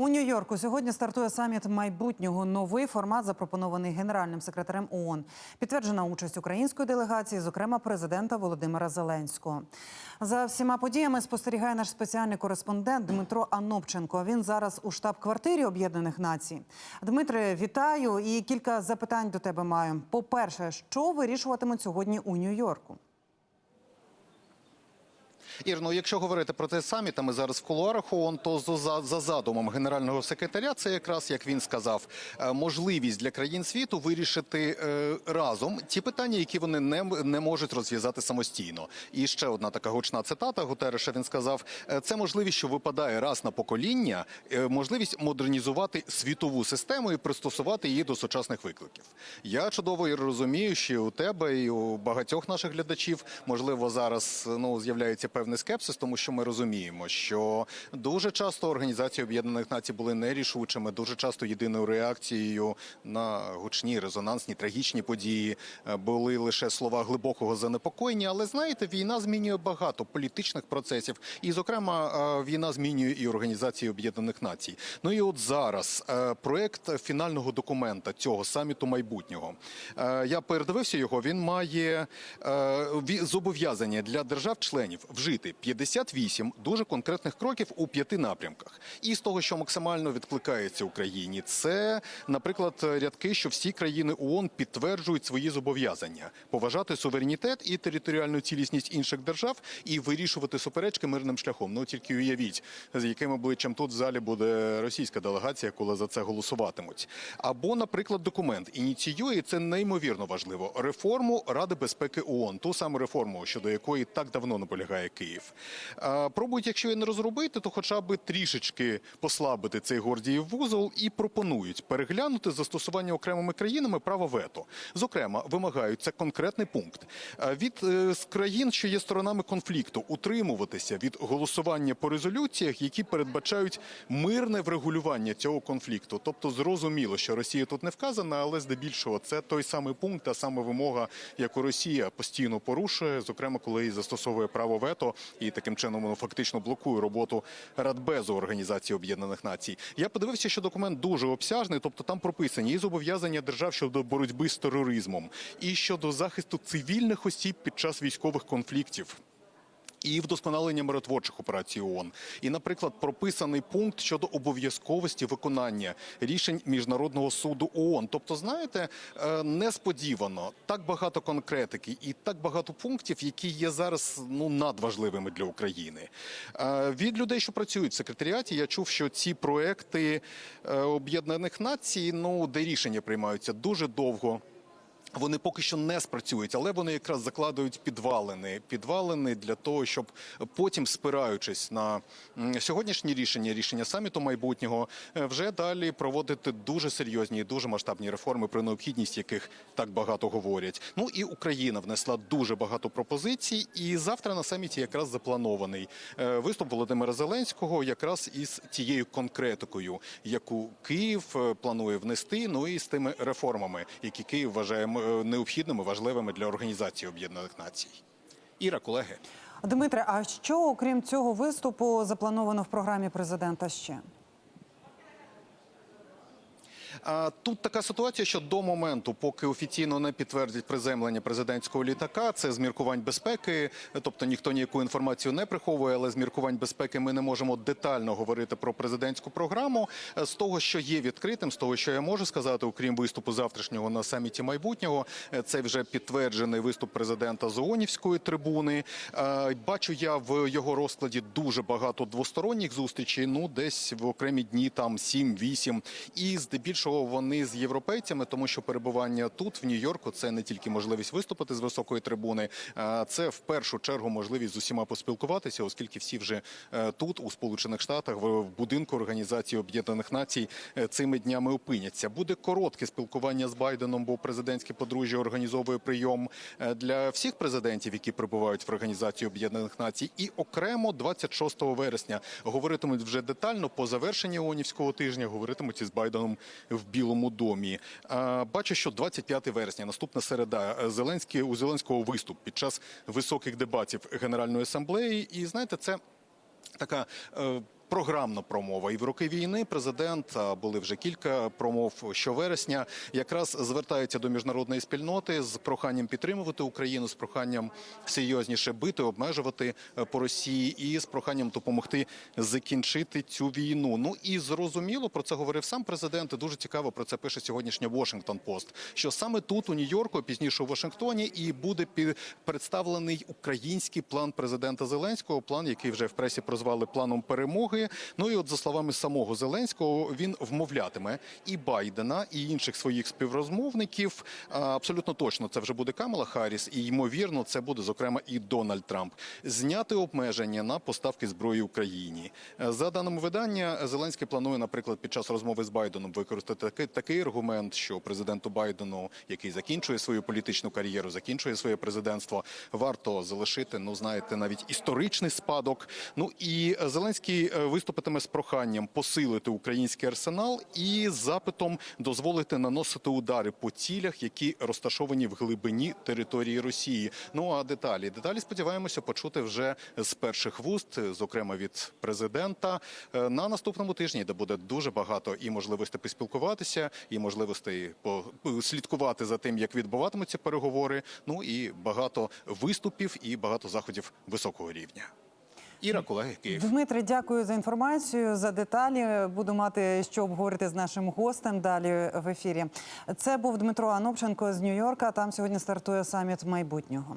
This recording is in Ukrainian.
У Нью-Йорку сьогодні стартує саміт майбутнього. Новий формат запропонований генеральним секретарем ООН. Підтверджена участь української делегації, зокрема президента Володимира Зеленського. За всіма подіями спостерігає наш спеціальний кореспондент Дмитро Анопченко. Він зараз у штаб-квартирі Об'єднаних Націй. Дмитре, вітаю і кілька запитань до тебе маю. По перше, що вирішуватимуть сьогодні у Нью-Йорку? Ір, ну якщо говорити про цей саміт, а ми зараз в кулуарах ООН, то за, за задумом генерального секретаря, це якраз як він сказав, е, можливість для країн світу вирішити е, разом ті питання, які вони не, не можуть розв'язати самостійно. І ще одна така гучна цитата Гутереша. Він сказав: е, це можливість, що випадає раз на покоління, е, можливість модернізувати світову систему і пристосувати її до сучасних викликів. Я чудово і розумію, що у тебе і у багатьох наших глядачів можливо зараз ну з'являється певний скепсис, тому що ми розуміємо, що дуже часто організації Об'єднаних Націй були нерішучими, дуже часто єдиною реакцією на гучні, резонансні, трагічні події е, були лише слова глибокого занепокоєння. Але знаєте, війна змінює багато політичних процесів, і, зокрема, е, війна змінює і організації Об'єднаних Націй. Ну і от зараз е, проект фінального документа цього саміту майбутнього. Я передивився його. Він має зобов'язання для держав-членів вжити 58 дуже конкретних кроків у п'яти напрямках. І з того, що максимально відкликається Україні, це, наприклад, рядки, що всі країни ООН підтверджують свої зобов'язання поважати суверенітет і територіальну цілісність інших держав і вирішувати суперечки мирним шляхом. Ну тільки уявіть, з яким обличчям тут в залі буде російська делегація, коли за це голосуватимуть. Або, наприклад, документ ініціює це неймовірно важливо реформу Ради безпеки ООН, ту саму реформу, щодо якої так давно наполягає Київ. А, Пробують, якщо і не розробити, то хоча б трішечки послабити цей гордіїв вузол і пропонують переглянути застосування окремими країнами право вето. Зокрема, вимагають це конкретний пункт від е, країн, що є сторонами конфлікту, утримуватися від голосування по резолюціях, які передбачають мирне врегулювання цього конфлікту. Тобто зрозуміло, що Росія тут не вказана, але здебільшого це той самий пункт, та сама вимога, яку Росія постійно порушує, зокрема, коли застосовує право вето, і таким чином воно фактично блокує роботу Радбезу Організації Об'єднаних Націй. Я подивився, що документ дуже обсяжний, тобто там прописані і зобов'язання держав щодо боротьби з тероризмом, і щодо захисту цивільних осіб під час військових конфліктів. І вдосконалення миротворчих операцій ООН. І, наприклад, прописаний пункт щодо обов'язковості виконання рішень міжнародного суду ООН. Тобто, знаєте, е, несподівано так багато конкретики і так багато пунктів, які є зараз ну надважливими для України. Е, Від людей, що працюють в секретаріаті, я чув, що ці проекти е, Об'єднаних Націй, ну де рішення приймаються дуже довго. Вони поки що не спрацюють, але вони якраз закладують підвалини. Підвалини для того, щоб потім, спираючись на сьогоднішні рішення, рішення саміту майбутнього, е, вже далі проводити дуже серйозні, і дуже масштабні реформи, про необхідність яких так багато говорять. Ну і Україна внесла дуже багато пропозицій. І завтра на саміті якраз запланований е, виступ Володимира Зеленського, якраз із тією конкретикою, яку Київ е, планує внести. Ну і з тими реформами, які Київ вважає необхідними, важливими для організації Об'єднаних Націй. Іра, колеги. Дмитре, а що окрім цього виступу заплановано в програмі президента ще? Тут така ситуація, що до моменту, поки офіційно не підтвердять приземлення президентського літака, це з міркувань безпеки, тобто ніхто ніяку інформацію не приховує, але з міркувань безпеки ми не можемо детально говорити про президентську програму. Е, З того, що є відкритим, з того, що я можу сказати, окрім виступу завтрашнього на саміті майбутнього, е, це вже підтверджений виступ президента з трибуни. Е, Бачу я в його розкладі дуже багато двосторонніх зустрічей. Ну, десь в окремі дні там 7-8. І здебільшого вони з європейцями, тому що перебування тут, в Нью-Йорку, це не тільки можливість виступити з високої трибуни, це в першу чергу можливість з усіма поспілкуватися, оскільки всі вже е, тут, у Сполучених Штатах, в в будинку Організації Об'єднаних Націй е, цими днями опиняться. Буде коротке спілкування з Байденом, бо президентське подружжя організовує прийом е, для всіх президентів, які прибувають в Організацію Об'єднаних Націй, і окремо 26 вересня говоритимуть вже детально по завершенні ООНівського тижня. Говоритимуть із Байденом в Білому домі. Бачу, що 25 вересня, наступна середа, е, Зеленський у Зеленського виступ під час високих дебатів Генеральної асамблеї. І знаєте, це така. Програмна промова. І в роки війни президент були вже кілька промов щовересня. Якраз звертається до міжнародної спільноти з проханням підтримувати Україну, з проханням серйозніше бити, обмежувати е, по Росії, і з проханням допомогти закінчити цю війну. Ну і зрозуміло про це говорив сам президент. і Дуже цікаво про це пише сьогоднішня Washington Post, Що саме тут у Нью-Йорку, пізніше у Вашингтоні, і буде представлений український план президента Зеленського. План, який вже в пресі прозвали планом перемоги. Ну і от за словами самого Зеленського, він вмовлятиме і Байдена, і інших своїх співрозмовників. Абсолютно точно це вже буде Камала Харріс, і ймовірно, це буде зокрема і Дональд Трамп. Зняти обмеження на поставки зброї Україні. Е, За даними видання, Зеленський планує, наприклад, під час розмови з Байденом використати такий, такий аргумент, що президенту Байдену, який закінчує свою політичну кар'єру, закінчує своє президентство, варто залишити, ну знаєте, навіть історичний спадок. Ну і е, Зеленський е, виступитиме з проханням посилити український арсенал і запитом дозволити наносити удари по цілях, які розташовані в глибині території Росії. Ну а деталі деталі сподіваємося почути вже з перших вуст, е, зокрема від президента, е, на наступному тижні, де буде дуже багато і можливостей поспілкуватися, і можливостей слідкувати за тим, як відбуватимуться переговори. Ну і багато виступів і багато заходів високого рівня. Іра, колеги, Київ. Дмитре, дякую за інформацію, за деталі. Буду мати що обговорити з нашим гостем далі в ефірі. Це був Дмитро Анопченко з Нью-Йорка. Там сьогодні стартує саміт майбутнього.